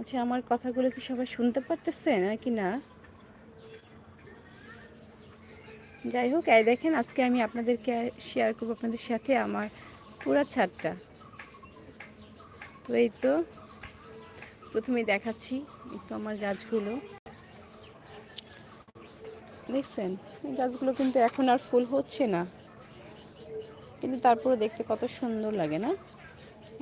আচ্ছা আমার কথাগুলো কি সবাই শুনতে পারতেছে নাকি না? যাই হোক, এই দেখেন, আজকে আমি আপনাদেরকে শেয়ার করব, আপনাদের সাথে আমার পুরা ছাদটা তো এই তো প্রথমে দেখাচ্ছি একটু আমার গাছগুলো। দেখছেন? এই গাছগুলো কিন্তু এখন আর ফুল হচ্ছে না। কিন্তু তারপরে দেখতে কত সুন্দর লাগে না?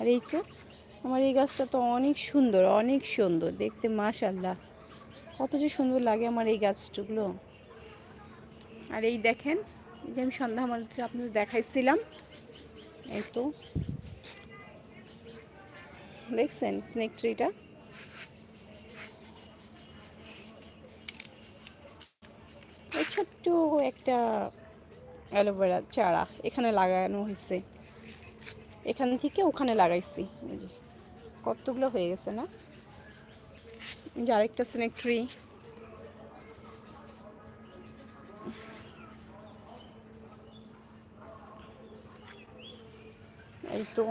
আর এই তো আমার এই গাছটা তো অনেক সুন্দর অনেক সুন্দর। দেখতে মাশাল্লাহ কত যে সুন্দর লাগে আমার এই গাছগুলো। আর এই দেখেন যে আমি সন্ধ্যা মালতি আপনাদের দেখাইছিলাম। এই তো। দেখছেন স্নেক ট্রিটা ছোট্ট একটা অ্যালোভেরা চারা এখানে লাগানো হয়েছে। এখান থেকে ওখানে লাগাইছি। কতগুলো হয়ে গেছে না? যে আরেকটা স্নেক ট্রি এই তো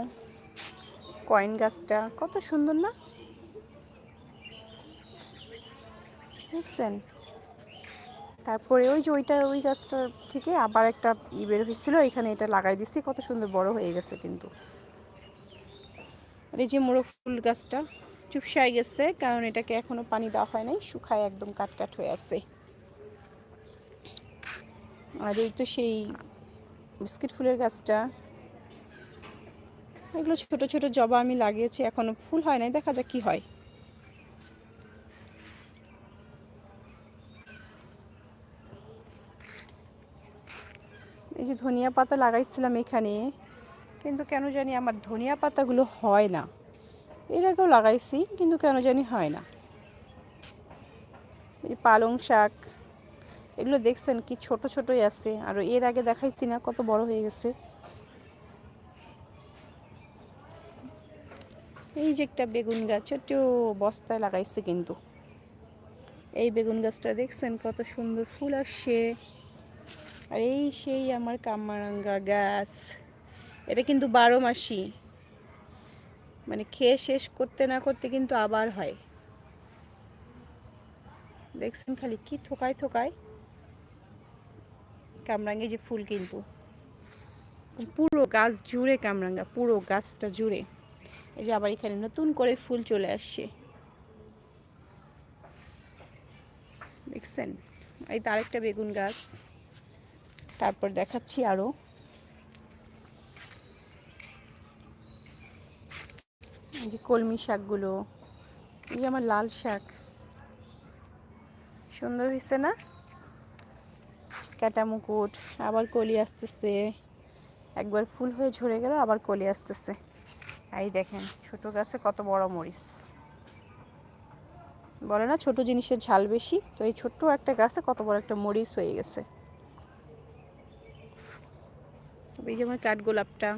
কয়েন গাছটা, কত সুন্দর না? দেখছেন? তারপরে ওই যে ওইটা, ওই গাছটার থেকে আবার একটা ই বের হয়েছিল, এখানে এটা লাগাই দিচ্ছি কত সুন্দর বড় হয়ে গেছে কিন্তু। আর এই যে মোরগ ফুল গাছটা চুপসাই গেছে, কারণ এটাকে এখনও পানি দেওয়া হয় নাই, শুকায় একদম কাট কাট হয়ে আছে। আর এই তো সেই বিস্কিট ফুলের গাছটা। এগুলো ছোট ছোট জবা আমি লাগিয়েছি, এখনও ফুল হয় নাই, দেখা যাক কি হয়। এই যে ধনিয়া পাতা লাগাইছিলাম এখানে। কিন্তু কেন জানি আমার ধনিয়া পাতাগুলো হয় না। এর আগেও লাগাইছি, কিন্তু কেন জানি হয় না। এই পালং শাক, এগুলো দেখছেন কি ছোট ছোটই আছে, আর এর আগে দেখাইছি না, কত বড় হয়ে গেছে। এই যে একটা বেগুন গাছ ছোট্ট বস্তায় লাগাইছে কিন্তু। এই বেগুন গাছটা দেখছেন কত সুন্দর ফুল আসছে। আর এই সেই আমার কামরাঙ্গা গাছ। এটা কিন্তু বারো মাসি মানে খেয়ে শেষ করতে না করতে কিন্তু আবার হয়। দেখছেন খালি কি থোকায় থোকায়। কামরাঙ্গে যে ফুল কিন্তু। পুরো গাছ জুড়ে কামরাঙ্গা পুরো গাছটা জুড়ে। এই যে আবার এখানে নতুন করে ফুল চলে আসছে। দেখছেন? এই তার একটা বেগুন গাছ। তারপর দেখাচ্ছি আরও। এই যে কলমি শাকগুলো, এই যে আমার লাল শাক। সুন্দর হয়েছে না? কাটা মুকুট, আবার কলি আসতেছে। একবার ফুল হয়ে ঝরে গেল, আবার কলি আসতেছে। এই দেখেন, ছোট গাছে কত বড় মরিচ। বলে না, ছোট জিনিসের ঝাল বেশি, তো এই ছোট্ট একটা গাছে কত বড় একটা মরিচ হয়ে গেছে। এই যে আমার কাঠগোলাপটা,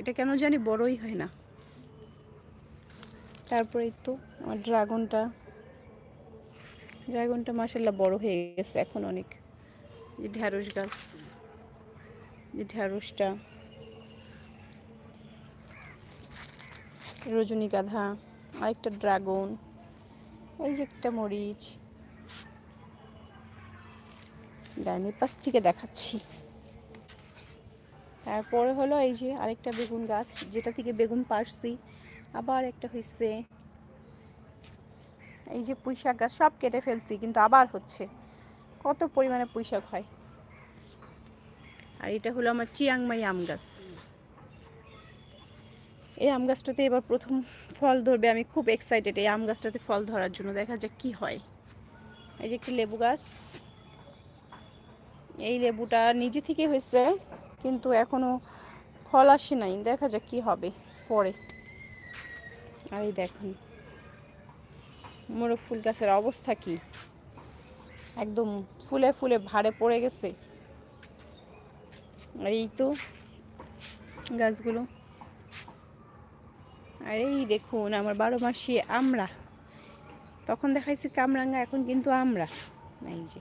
এটা কেন জানি বড়ই হয় না। তারপরে তো আমার ড্রাগনটা ড্রাগনটা মাসাল্লাহ বড় হয়ে গেছে এখন অনেক। যে ঢ্যাঁড়স গাছ যে ঢ্যাঁড়সটা রজনীগাধা আরেকটা ড্রাগন, এই যে একটা মরিচ। ডাইনের পাশ থেকে দেখাচ্ছি। তারপরে হলো এই যে আরেকটা বেগুন গাছ, যেটা থেকে বেগুন পারছি। আবার একটা হয়েছে এই যে পুঁইশাক গাছ সব কেটে ফেলছি, কিন্তু আবার হচ্ছে। কত পরিমাণে পুঁইশাক হয়। আর এটা হলো আমার চিয়াংমাই আম গাছ। এই আম গাছটাতে এবার প্রথম ফল ধরবে। আমি খুব এক্সাইটেড এই আম গাছটাতে ফল ধরার জন্য। দেখা যাক কি হয়। এই যে একটি লেবু গাছ। এই লেবুটা নিজে থেকে হয়েছে, কিন্তু এখনও ফল আসে নাই। দেখা যাক কি হবে পরে। আর এই দেখুন। মোরগ ফুল গাছের অবস্থা কি? একদম ফুলে ফুলে ভারে পড়ে গেছে। আর এই তো গাছগুলো। আর এই দেখুন আমার বারো মাসে আমরা তখন দেখাইছি কামরাঙ্গা, এখন কিন্তু আমরা এই যে,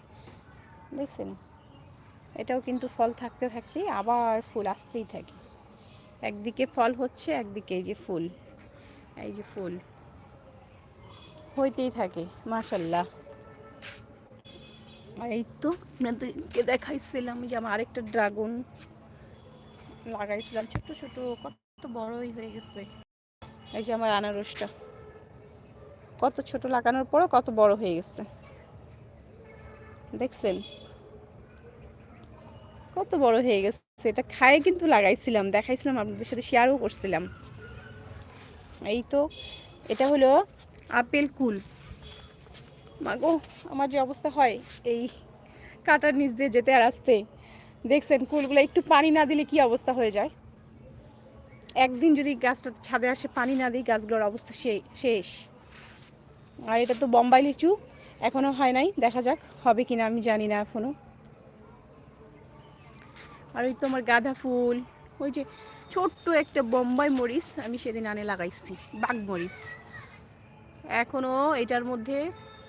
দেখছেন? এটাও কিন্তু ফল থাকতে থাকতে আবার ফুল আসতেই থাকে। একদিকে ফল হচ্ছে, একদিকে এই যে ফুল। এই যে ফুল। হইতেই থাকে মাশাল্লাহ। আর এই তো আপনাদেরকে দেখাইছিলাম যে আমার আরেকটা ড্রাগন লাগাইছিলাম ছোট ছোট কত বড়ই হয়ে গেছে। এই যে আমার আনারসটা। কত ছোট লাগানোর পরও কত বড় হয়ে গেছে। দেখছেন? কত বড় হয়ে গেছে। এটা খায়ে কিন্তু লাগাইছিলাম দেখাইছিলাম আপনাদের সাথে শেয়ারও করছিলাম। এই তো এটা হলো আপেল কুল। মাগো, আমার যে অবস্থা হয়, এই কাটার নিচ দিয়ে যেতে আর আসতে। দেখছেন, কুলগুলো একটু পানি না দিলে কি অবস্থা হয়ে যায়? একদিন যদি গাছটা ছাদে আসে, পানি না দিই, গাছগুলোর অবস্থা শেষ। আর এটা তো বম্বাই লিচু এখনও হয় নাই, দেখা যাক হবে কিনা, আমি জানি না এখনও আর ওই তো আমার গাঁদা ফুল, ওই যে ছোট্ট একটা বোম্বাই মরিচ আমি সেদিন আনে লাগাইছি, বাঘ মরিচ। এখনও এটার মধ্যে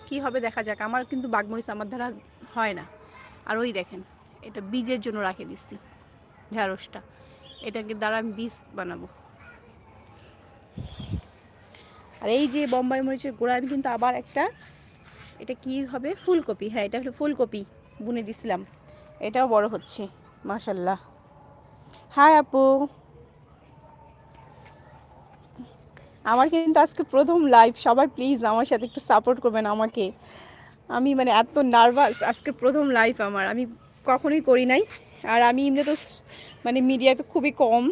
কি হবে দেখা যাক, আমার কিন্তু বাঘ মরিচ আমার দ্বারা হয় না। আর ওই দেখেন, এটা বীজের জন্য রাখে দিচ্ছি ঢ্যাঁড়সটা এটাকে দ্বারা আমি বীজ বানাবো। আর এই যে বোম্বাই মরিচের গোড়া, আমি কিন্তু আবার একটা, এটা কি হবে? ফুলকপি হ্যাঁ এটা হলো ফুলকপি, বুনে দিছিলাম। এটাও বড় হচ্ছে, মাশাল্লাহ। হাই আপু। আমার কিন্তু আজকে প্রথম লাইভ সবাই প্লিজ আমার সাথে একটু সাপোর্ট করবেন আমাকে। আমি মানে এত নার্ভাস আজকে প্রথম লাইভ আমার। আমি কখনোই করি নাই। আর আমি এমনি তো মানে মিডিয়া তো খুবই কম।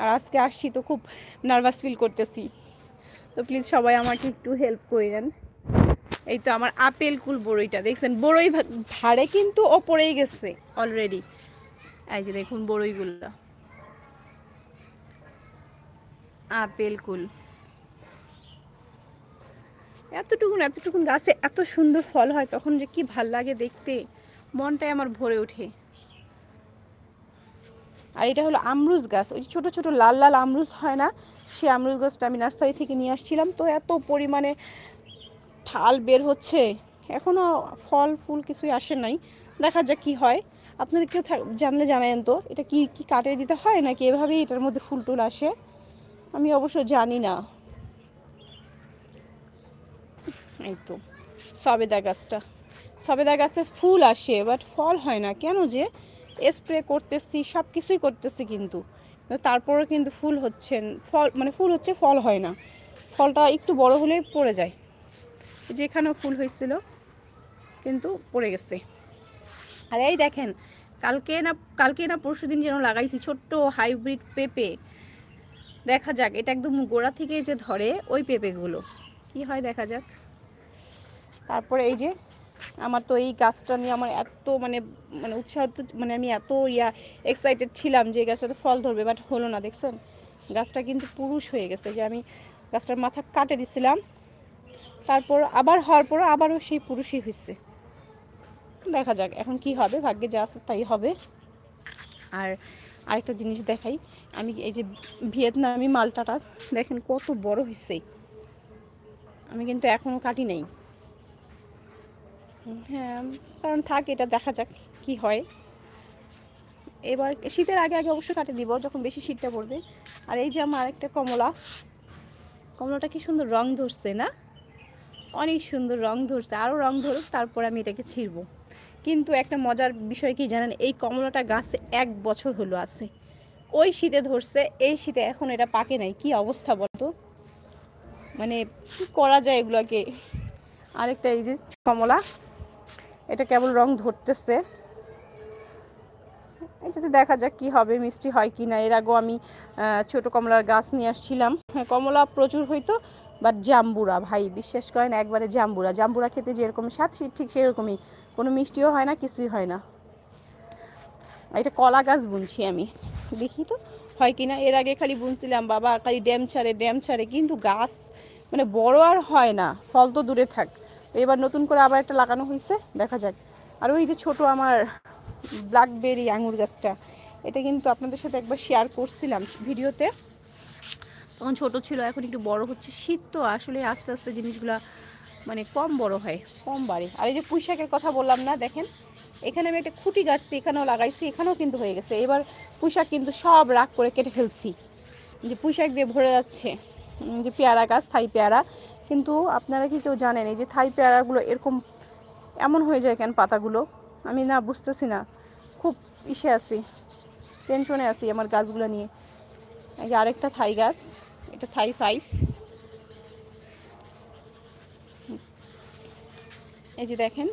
আর আজকে আসছি তো খুব নার্ভাস ফিল করতেছি। তো প্লিজ সবাই আমাকে একটু হেল্প করেন। এই তো আমার আপেল কুল বড়ইটা, দেখছেন? বড়ই ভাড়ে কিন্তু ওপরেই গেছে অলরেডি এই যে দেখুন বড়ইগুলো। আপেল কুল। এতটুকুন এতটুকুন গাছে এত সুন্দর ফল হয়, তখন যে কি ভালো লাগে দেখতে। মনটাই আমার ভরে ওঠে। আর এটা হলো আমরুজ গাছ। ওই যে ছোটো ছোটো, লাল লাল আমরুজ হয় না, সে আমরুজ গাছটা আমি নার্সারি থেকে নিয়ে আসছিলাম। তো এত পরিমাণে ঠাল বের হচ্ছে। এখনও ফল, ফুল কিছুই আসে নাই। দেখা যাক কি হয়। আপনারা কেউ জানলে জানায়েন তো, এটা কি কি কাটে দিতে হয়, নাকি এভাবেই এটার মধ্যে ফুল টুল আসে? আমি অবশ্য জানি না। এই তো সবেদা গাছটা। সবেদা গাছে ফুল আসে বাট ফল হয় না। কেন যে স্প্রে করতেছি সব কিছুই করতেছি কিন্তু। তারপরে কিন্তু ফুল হচ্ছে, ফল মানে ফুল হচ্ছে, ফল হয় না। ফলটা একটু বড় হলেই পড়ে যায়। যেখানেও ফুল হয়েছিল, কিন্তু পড়ে গেছে। আর এই দেখেন, কালকে না কালকে না পরশু দিন যেন লাগাইছি ছোট্ট হাইব্রিড পেঁপে। দেখা যাক, এটা একদম গোড়া থেকে যে ধরে ওই পেঁপেগুলো। কি হয় দেখা যাক। তারপরে এই যে আমার তো এই গাছটা নিয়ে আমার এত মানে মানে উৎসাহ মানে আমি এত ইয়া এক্সাইটেড ছিলাম যে গাছটাতে ফল ধরবে বাট হলো না, দেখছেন? গাছটা কিন্তু পুরুষ হয়ে গেছে, যে আমি গাছটার মাথা কাটে দিছিলাম। তারপর আবার হওয়ার পরও আবারও সেই পুরুষই হয়েছে দেখা যাক, এখন কি হবে, ভাগ্যে যা আছে তাই হবে। আর আরেকটা জিনিস দেখাই, আমি এই যে ভিয়েতনামি মালটাটা, দেখেন কত বড় হয়েছে আমি কিন্তু এখনও কাটি নাই। হ্যাঁ কারণ থাক, এটা দেখা যাক কি হয়। এবার শীতের আগে আগে অবশ্যই কাটে দিব, যখন বেশি শীতটা পড়বে। আর এই যে আমার আরেকটা কমলা, কমলাটা কি সুন্দর রং ধরছে না? অনেক সুন্দর রং ধরছে আরও রং ধরুক, তারপর আমি এটাকে ছিঁড়ব। কিন্তু একটা মজার বিষয় কি জানেন, এই কমলাটা গাছে এক বছর হলো আছে। ওই শীতে ধরছে, এই শীতে এখন এটা পাকে নাই, কি অবস্থা বলতো? মানে কি করা যায় এগুলোকে? আরেকটা এই যে কমলা এটা কেবল রং ধরতেছে। এটাতে দেখা যাক কি হবে, মিষ্টি হয় কি না এর আগেও আমি ছোট কমলার গাছ নিয়ে আসছিলাম। হ্যাঁ কমলা প্রচুর হইতো বাট জাম্বুরা, ভাই, বিশ্বাস করেন, একবারে জাম্বুরা। জাম্বুরা খেতে যেরকম স্বাদ ঠিক সেরকমই। কোনো মিষ্টিও হয় না, কিছুই হয় না। এটা কলা গাছ বুনছি আমি। দেখি তো, হয় কি না এর আগে খালি বুনছিলাম, বাবা, খালি ড্যাম ছাড়ে ড্যাম ছাড়ে, কিন্তু গাছ মানে বড় আর হয় না। ফল তো দূরে থাক। এবার নতুন করে আবার একটা লাগানো হয়েছে, দেখা যাক। আর ওই যে ছোট আমার ব্ল্যাকবেরি আঙুর গাছটা, এটা কিন্তু আপনাদের সাথে একবার শেয়ার করছিলাম ভিডিওতে। তখন ছোট ছিল, এখন একটু বড় হচ্ছে। শীত তো আসলে আস্তে আস্তে জিনিসগুলো মানে কম বড় হয়, কম বাড়ে। আর এই যে পুঁইশাকের কথা বললাম না, দেখেন, এখানে আমি একটা খুঁটি গাছছি, এখানেও লাগাইছি, এখানেও কিন্তু হয়ে গেছে। এবার পুঁইশাক কিন্তু সব রাগ করে কেটে ফেলছি। যে পুঁইশাক দিয়ে ভরে যাচ্ছে যে পেয়ারা গাছ, থাই পেয়ারা কিন্তু আপনারা কি কেউ জানেন এই যে থাই পেয়ারাগুলো এরকম এমন হয়ে যায় কেন পাতাগুলো? আমি না বুঝতেছি না। খুব ইসে আছি টেনশনে আছি আমার গাছগুলো নিয়ে। এই যে আরেকটা থাই গাছ, এটা থাই ফাইভ এই যে দেখেন,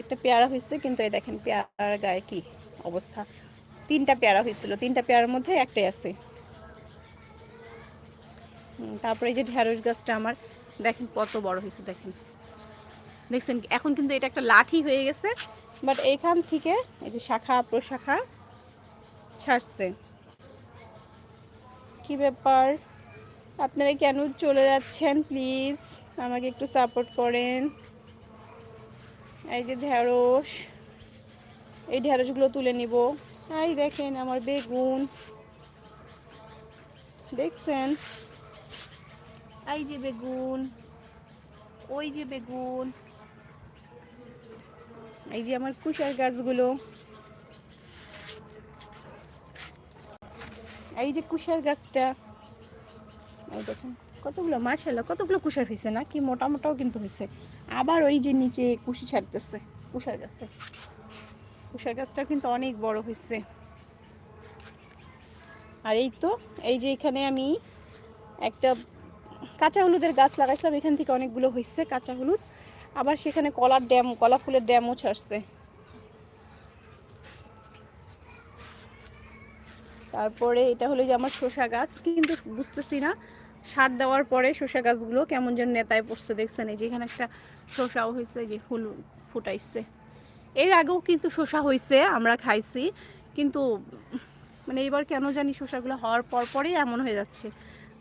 একটা পেয়ারা হয়েছে, কিন্তু এই দেখেন পেয়ারার গায়ে কি অবস্থা। তিনটা পেয়ারা হয়েছিল, তিনটা পেয়ারার মধ্যে একটাই আছে। তারপরে এই যে ঢেঁড়স গাছটা আমার, দেখেন কত বড় হয়েছে, দেখেন। দেখছেন, এখন কিন্তু এটা একটা লাঠি হয়ে গেছে বাট এইখান থেকে এই যে শাখা, প্রশাখা ছাড়ছে। কি ব্যাপার? আপনারা কেন চলে যাচ্ছেন প্লিজ আমাকে একটু সাপোর্ট করেন। এই যে ঢেঁড়স এই ঢেঁড়সগুলো তুলে নিব। এই দেখেন আমার বেগুন। দেখছেন? এই যে বেগুন, ওই যে বেগুন, এই যে আমার কুশার গাছগুলো। এই যে কুশার গাছটা, এই দেখুন, কতগুলো মাশাল্লাহ কতগুলো কুশার হয়েছে না? কি মোটা মোটাও কিন্তু হয়েছে। আবার ওই যে নিচে কুশি ছাড়তেছে, কুশার গাছে। কুশার গাছটা কিন্তু অনেক বড় হয়েছে। আর এই তো, এই যে এখানে আমি একটা কাঁচা হলুদের গাছ লাগাইছিলাম, এখান থেকে অনেকগুলো হয়েছে কাঁচা হলুদ। আবার সেখানে কলার ড্যাম, কলা ফুলের ড্যামও ছাড়ছে। তারপরে এটা হলো যে আমার শসা গাছ, কিন্তু বুঝতেছি না, সার দেওয়ার পরে শসা গাছগুলো কেমন যেন নেতায় পড়ছে, দেখছেন? এই যে এখানে একটা শসাও হয়েছে যে ফুল ফুটাইছে। এর আগেও কিন্তু শসা হয়েছে আমরা খাইছি, কিন্তু মানে এবার কেন জানি শসাগুলো হওয়ার পর পরেই এমন হয়ে যাচ্ছে।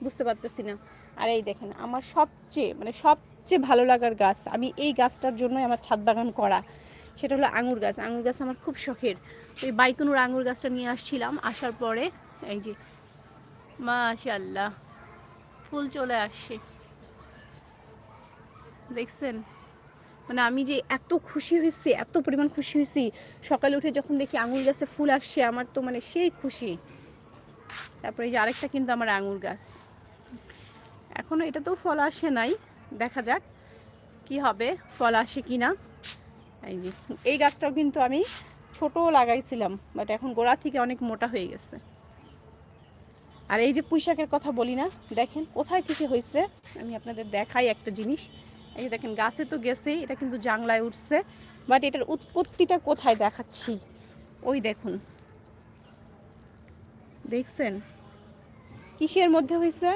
বুঝতে পারতেছি না। আর এই দেখেন, আমার সবচেয়ে মানে সবচেয়ে ভালো লাগার গাছ, আমি এই গাছটার জন্যই আমার ছাদ বাগান করা। সেটা হলো আঙুর গাছ। আঙুর গাছ আমার খুব শখের। ওই বাইকুনুর আঙুর গাছটা নিয়ে আসছিলাম, আসার পরে এই যে মাশাল্লাহ ফুল চলে আসছে। দেখছেন? মানে আমি যে এত খুশি হয়েছি, এত পরিমাণ খুশি হয়েছি, সকালে উঠে যখন দেখি আঙুর গাছে ফুল আসছে, আমার তো মানে সেই খুশি। তারপরে যে আরেকটা কিন্তু আমার আঙুর গাছ। এখনও তো ফল আসে নাই, দেখা যাক কি হবে, ফল আসে কি না এই যে, এই গাছটাও কিন্তু আমি ছোট লাগাইছিলাম বাট এখন গোড়া থেকে অনেক মোটা হয়ে গেছে। আর এই যে পুঁইশাকের কথা বলি না, দেখেন কোথায় থেকে হয়েছে, আমি আপনাদের দেখাই একটা জিনিস। এই যে দেখেন, গাছে তো গেছে এটা কিন্তু জাংলায় উঠছে বাট এটার উৎপত্তিটা কোথায় দেখাচ্ছি? ওই দেখুন। দেখছেন? কিসের মধ্যে হয়েছে?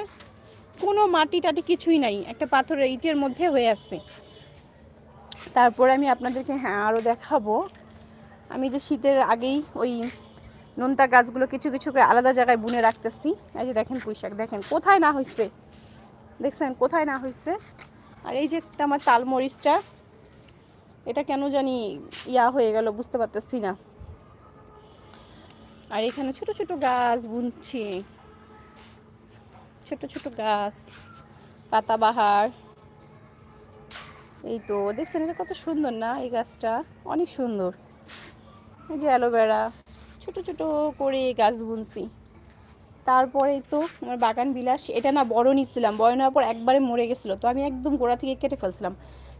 কোনো মাটি টাটি কিছুই নাই, একটা পাথরের ইটের মধ্যে হয়ে আছে। তারপরে আমি আপনাদেরকে হ্যাঁ আরও দেখাবো। আমি যে শীতের আগেই ওই নোনতা গাছগুলো কিছু কিছু করে আলাদা জায়গায় বুনে রাখতেছি। এই যে দেখেন পুঁইশাক, দেখেন কোথায় না হয়েছে দেখছেন, কোথায় না হয়েছে আর এই যে একটা আমার তালমরিচটা, এটা কেন জানি ইয়া হয়ে গেল, বুঝতে পারতেছি না। আর এখানে ছোট ছোট গাছ বুনছি। ছোট ছোট গাছ, পাতাবাহার। এই তো, দেখছেন এটা কত সুন্দর না এই গাছটা? অনেক সুন্দর। এই যে অ্যালোভেরা, ছোট ছোট করে গাছ বুনছি। তারপরে তো আমার বাগান বিলাস, এটা না বড় নিচ্ছিলাম, বড় নেওয়ার পর একবারে মরে গেছিল। তো আমি একদম গোড়া থেকে কেটে ফেলছিলাম।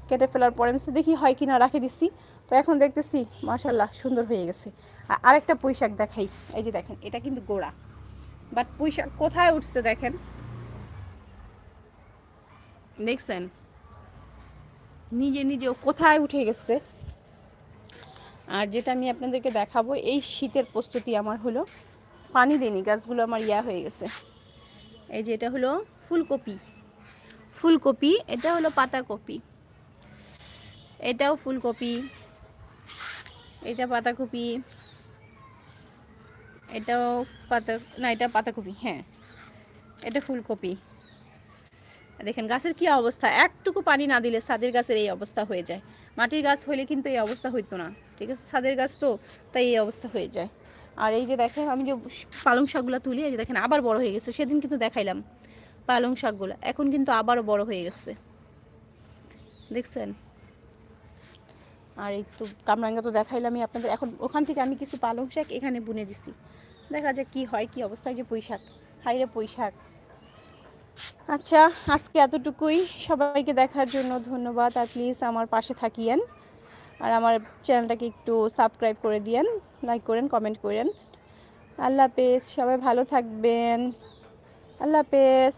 কেটে ফেলার পরে আমি দেখি হয় কি না, রাখে দিচ্ছি তো এখন দেখতেছি মাশাল্লাহ সুন্দর হয়ে গেছে। আর আরেকটা পুঁইশাক দেখাই। এই যে দেখেন, এটা কিন্তু গোড়া। বাট পুঁইশাক কোথায় উঠছে দেখেন? দেখছেন? নিজে নিজে কোথায় উঠে গেছে? আর যেটা আমি আপনাদেরকে দেখাবো, এই শীতের প্রস্তুতি আমার হলো। পানি দিইনি গাছগুলো আমার ইয়া হয়ে গেছে। এই যে এটা হলো ফুলকপি। ফুলকপি, এটা হলো পাতাকপি। এটাও ফুলকপি। এটা পাতাকপি। এটাও পাতা, না, এটা পাতাকপি হ্যাঁ। এটা ফুলকপি। দেখেন, গাছের কি অবস্থা? একটুকু পানি না দিলে সাদের গাছের এই অবস্থা হয়ে যায়। মাটির গাছ হলে কিন্তু এই অবস্থা হইতো না, ঠিক আছে? সাদের গাছ তো, তাই এই অবস্থা হয়ে যায়। আর এই যে দেখেন, আমি যে পালং শাকগুলো তুলি, এই যে দেখেন, আবার বড় হয়ে গেছে। সেদিন কিন্তু দেখাইলাম পালং শাকগুলো, এখন কিন্তু আবারও বড় হয়ে গেছে। দেখছেন? আর তো কামরাঙ্গা তো দেখাইলামই আপনাদের। এখন ওখান থেকে আমি কিছু পালং শাক এখানে বুনে দিছি। দেখা যাক কি হয়, কি অবস্থায় যে পুঁই শাক। হাইরে পুঁই শাক। আচ্ছা আজকে এতটুকুই। সবাইকে দেখার জন্য ধন্যবাদ। আর প্লিজ আমার পাশে থাকিয়েন। আর আমার চ্যানেলটাকে একটু সাবস্ক্রাইব করে দিয়েন। লাইক করেন কমেন্ট করেন। আল্লাহ হাফেজ। সবাই ভালো থাকবেন। আল্লাহ হাফেজ।